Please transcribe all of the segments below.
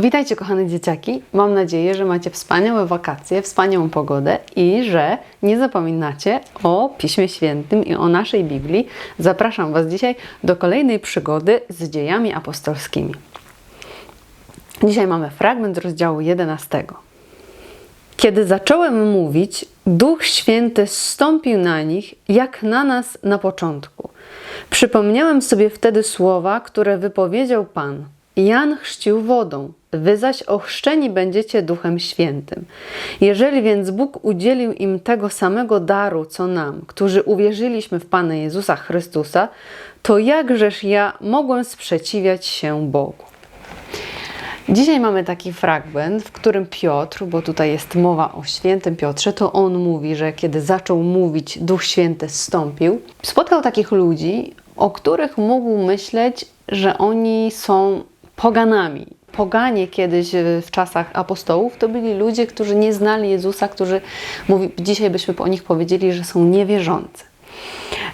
Witajcie kochane dzieciaki. Mam nadzieję, że macie wspaniałe wakacje, wspaniałą pogodę i że nie zapominacie o Piśmie Świętym i o naszej Biblii. Zapraszam Was dzisiaj do kolejnej przygody z dziejami apostolskimi. Dzisiaj mamy fragment rozdziału 11. Kiedy zacząłem mówić, Duch Święty zstąpił na nich, jak na nas na początku. Przypomniałem sobie wtedy słowa, które wypowiedział Pan. Jan chrzcił wodą, wy zaś ochrzczeni będziecie Duchem Świętym. Jeżeli więc Bóg udzielił im tego samego daru, co nam, którzy uwierzyliśmy w Pana Jezusa Chrystusa, to jakżeż ja mogłem sprzeciwiać się Bogu? Dzisiaj mamy taki fragment, w którym Piotr, bo tutaj jest mowa o świętym Piotrze, to on mówi, że kiedy zaczął mówić, Duch Święty zstąpił. Spotkał takich ludzi, o których mógł myśleć, że oni są poganami. Poganie kiedyś w czasach apostołów to byli ludzie, którzy nie znali Jezusa, którzy mówi, dzisiaj byśmy o nich powiedzieli, że są niewierzący.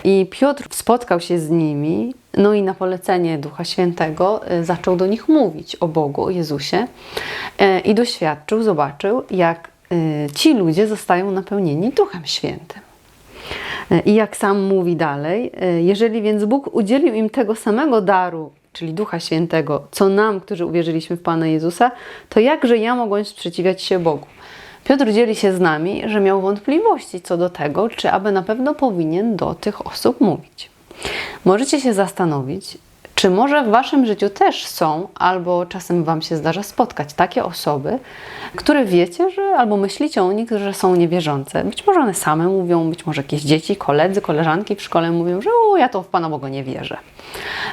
I Piotr spotkał się z nimi, no i na polecenie Ducha Świętego y, zaczął do nich mówić o Bogu, o Jezusie y, i doświadczył, zobaczył, jak ci ludzie zostają napełnieni Duchem Świętym. I jak sam mówi dalej, jeżeli więc Bóg udzielił im tego samego daru, czyli Ducha Świętego, co nam, którzy uwierzyliśmy w Pana Jezusa, to jakże ja mogłem sprzeciwiać się Bogu? Piotr dzieli się z nami, że miał wątpliwości co do tego, czy aby na pewno powinien do tych osób mówić. Możecie się zastanowić, czy może w waszym życiu też są, albo czasem wam się zdarza spotkać takie osoby, które wiecie, że albo myślicie o nich, że są niewierzące. Być może one same mówią, być może jakieś dzieci, koledzy, koleżanki w szkole mówią, że o, ja to w Pana Boga nie wierzę.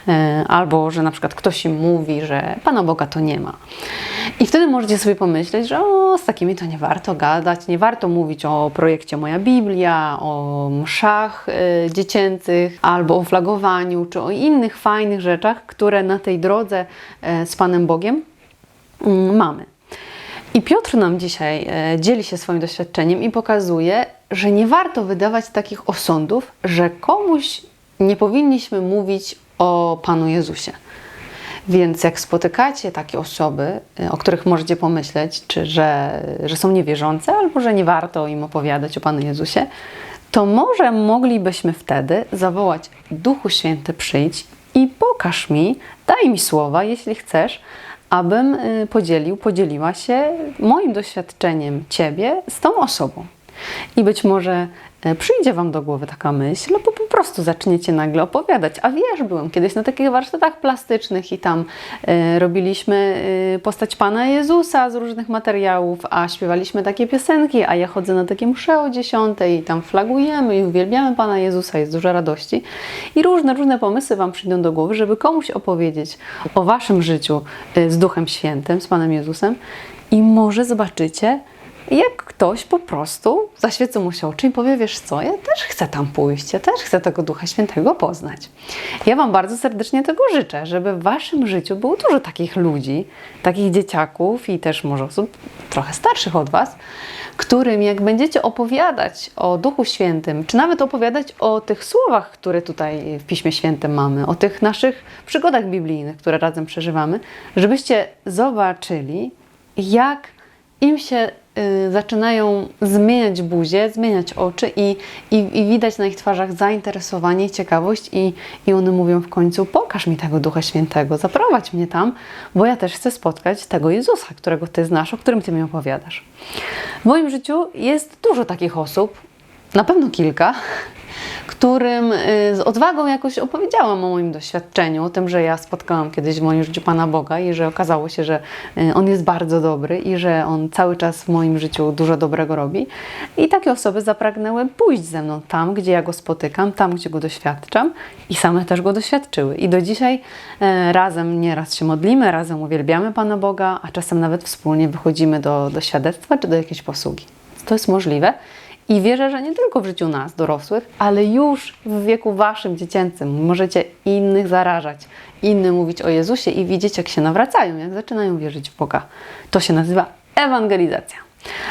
E, albo że na przykład ktoś im mówi, że Pana Boga to nie ma. I wtedy możecie sobie pomyśleć, że o, z takimi to nie warto gadać, nie warto mówić o projekcie Moja Biblia, o mszach y, dziecięcych, albo o flagowaniu, czy o innych fajnych rzeczach, które na tej drodze y, z Panem Bogiem y, mamy. I Piotr nam dzisiaj dzieli się swoim doświadczeniem i pokazuje, że nie warto wydawać takich osądów, że komuś nie powinniśmy mówić o Panu Jezusie. Więc jak spotykacie takie osoby, y, o których możecie pomyśleć, czy że, że są niewierzące, albo że nie warto im opowiadać o Panu Jezusie, to może moglibyśmy wtedy zawołać Duchu Święty przyjdź i pokaż mi, daj mi słowa, jeśli chcesz, abym y, podzielił, podzieliła się moim doświadczeniem Ciebie z tą osobą. I być może E, przyjdzie Wam do głowy taka myśl, bo po prostu zaczniecie nagle opowiadać. A wiesz, byłem kiedyś na takich warsztatach plastycznych i tam e, robiliśmy e, postać Pana Jezusa z różnych materiałów, a śpiewaliśmy takie piosenki, a ja chodzę na takie msze o dziesiątej i tam flagujemy i uwielbiamy Pana Jezusa, jest dużo radości. I różne, różne pomysły Wam przyjdą do głowy, żeby komuś opowiedzieć o Waszym życiu z Duchem Świętym, z Panem Jezusem i może zobaczycie, jak ktoś po prostu zaświecą mu się oczy i powie, wiesz co, ja też chcę tam pójść, ja też chcę tego Ducha Świętego poznać. Ja Wam bardzo serdecznie tego życzę, żeby w Waszym życiu było dużo takich ludzi, takich dzieciaków i też może osób trochę starszych od Was, którym jak będziecie opowiadać o Duchu Świętym, czy nawet opowiadać o tych słowach, które tutaj w Piśmie Świętym mamy, o tych naszych przygodach biblijnych, które razem przeżywamy, żebyście zobaczyli, jak im się zaczynają zmieniać buzię, zmieniać oczy i, i, i, widać na ich twarzach zainteresowanie, ciekawość i, i one mówią w końcu, pokaż mi tego Ducha Świętego, zaprowadź mnie tam, bo ja też chcę spotkać tego Jezusa, którego Ty znasz, o którym Ty mi opowiadasz. W moim życiu jest dużo takich osób, na pewno kilka, którym y, z odwagą jakoś opowiedziałam o moim doświadczeniu, o tym, że ja spotkałam kiedyś w moim życiu Pana Boga i że okazało się, że y, On jest bardzo dobry i że On cały czas w moim życiu dużo dobrego robi. I takie osoby zapragnęły pójść ze mną tam, gdzie ja Go spotykam, tam, gdzie Go doświadczam i same też Go doświadczyły. I do dzisiaj y, razem nieraz się modlimy, razem uwielbiamy Pana Boga, a czasem nawet wspólnie wychodzimy do, do świadectwa czy do jakiejś posługi. To jest możliwe. I wierzę, że nie tylko w życiu nas, dorosłych, ale już w wieku waszym dziecięcym możecie innych zarażać, innym mówić o Jezusie i widzieć, jak się nawracają, jak zaczynają wierzyć w Boga. To się nazywa ewangelizacja.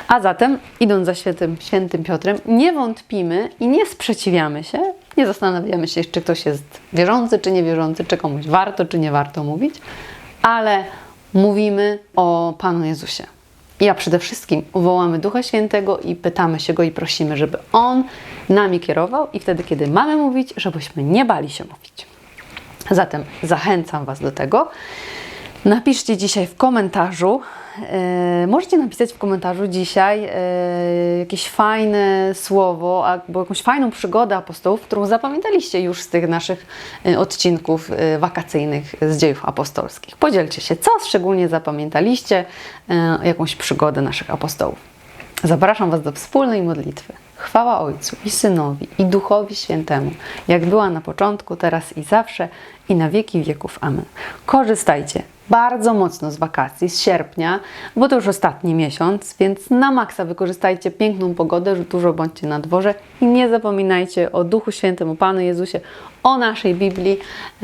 A zatem, idąc za świętym, świętym Piotrem, nie wątpimy i nie sprzeciwiamy się, nie zastanawiamy się, czy ktoś jest wierzący, czy niewierzący, czy komuś warto, czy nie warto mówić, ale mówimy o Panu Jezusie. I a przede wszystkim wołamy Ducha Świętego i pytamy się Go i prosimy, żeby On nami kierował i wtedy, kiedy mamy mówić, żebyśmy nie bali się mówić. Zatem zachęcam Was do tego. Napiszcie dzisiaj w komentarzu, e, możecie napisać w komentarzu dzisiaj e, jakieś fajne słowo albo jakąś fajną przygodę apostołów, którą zapamiętaliście już z tych naszych e, odcinków e, wakacyjnych z dziejów apostolskich. Podzielcie się, co szczególnie zapamiętaliście, e, jakąś przygodę naszych apostołów. Zapraszam Was do wspólnej modlitwy. Chwała Ojcu i Synowi i Duchowi Świętemu, jak była na początku, teraz i zawsze, i na wieki wieków. Amen. Korzystajcie bardzo mocno z wakacji, z sierpnia, bo to już ostatni miesiąc, więc na maksa wykorzystajcie piękną pogodę, że dużo bądźcie na dworze i nie zapominajcie o Duchu Świętym, o Panu Jezusie, o naszej Biblii,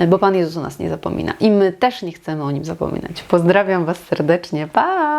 bo Pan Jezus o nas nie zapomina i my też nie chcemy o Nim zapominać. Pozdrawiam Was serdecznie. Pa!